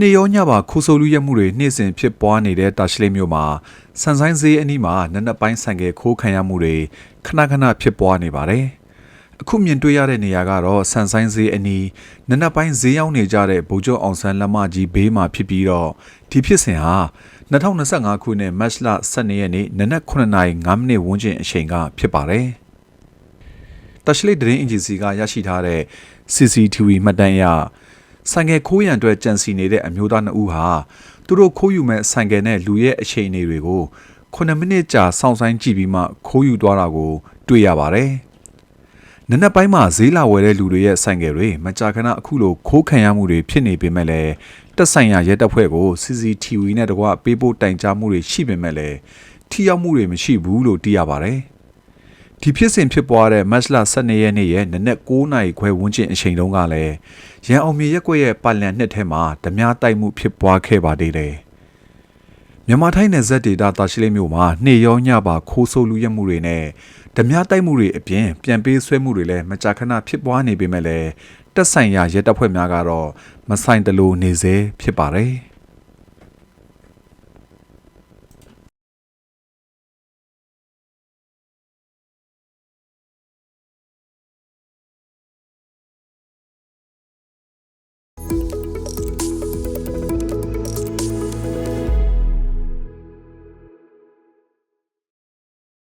နေရောညပါခိုးဆိုးလူရက်မှုတွေနှိမ့်စင်ဖြစ်ပွားနေတဲ့တာရှိလေးမျိုးမှာစန်ဆိုင်ဈေးအနီးမှာနက်နက်ပိုင်းဆန်ကယ်ခိုးခံရမှုတွေခဏခဏဖြစ်ပွားနေပါတယ်။အခုမြင်တွေ့ရတဲ့နေရာကတော့စန်ဆိုင်ဈေးအနီးနက်နက်ပိုင်းဈေးရောက်နေကြတဲ့ဗိုလ်ချုပ်အောင်ဆန်းလက်မကြီးဘေးမှာဖြစ်ပြီးတော့ဒီဖြစ်စဉ်ဟာ2025ခုနှစ်မတ်လ12ရက်နေ့နနက်9:05မိနစ်ဝန်းကျင်အချိန်ကဖြစ်ပါတယ်။တရှိလိတ်သတင်းအင်ဂျင်စီကရရှိထားတဲ့ CCTV မှတ်တမ်းအရ ဆိုင်ကယ်ခိုးရန်အတွက်ကြံစီနေတဲ့အမျိုးသားနှစ်ဦးဟာသူတို့ခိုးယူမဲ့ဆိုင်ကယ်နဲ့လူရဲ့အခြေအနေတွေကို9မိနစ်ကြာစောင့်ဆိုင်းကြည့်ပြီးမှခိုးယူသွားတာကို တွေ့ရပါတယ်။နက်နက်ပိုင်းမှာဈေးလာဝယ်တဲ့လူတွေရဲ့ဆိုင်ကယ်တွေမကြာခဏအခုလိုခိုးခံရမှုတွေဖြစ်နေပေမဲ့လည်းတက်ဆိုင်ရာရဲတပ်ဖွဲ့ကို CCTV နဲ့တကွပေးပို့တိုင်ကြားမှုတွေရှိပေမဲ့လည်းထိရောက်မှုတွေမရှိဘူးလို့သိရပါတယ်။ ဒီဖြစ်စဉ်ဖြစ်ပွားတဲ့မတ်လ12ရက်နေ့ရဲ့နနက်9နာရီခွဲဝန်းကျင်အချိန်တုန်းကလည်းရန်အောင်မြေရက်ကွက်ရဲ့ပါလန်နှစ်ထဲမှာဓမြတိုက်မှုဖြစ်ပွားခဲ့ပါသေးတယ်။မြန်မာထိုင်းနယ်စပ်ဒေသတာရှိလိမ့်မြို့မှာနှေရောညပါခိုးဆိုးလူရက်မှုတွေနဲ့ဓမြတိုက်မှုတွေအပြင်ပြန်ပေးဆွဲမှုတွေလည်းမကြာခဏဖြစ်ပွားနေပေမဲ့လည်းတက်ဆိုင်ရာရဲတပ်ဖွဲ့များကတော့မဆိုင်တလို့နေစေဖြစ်ပါတယ်။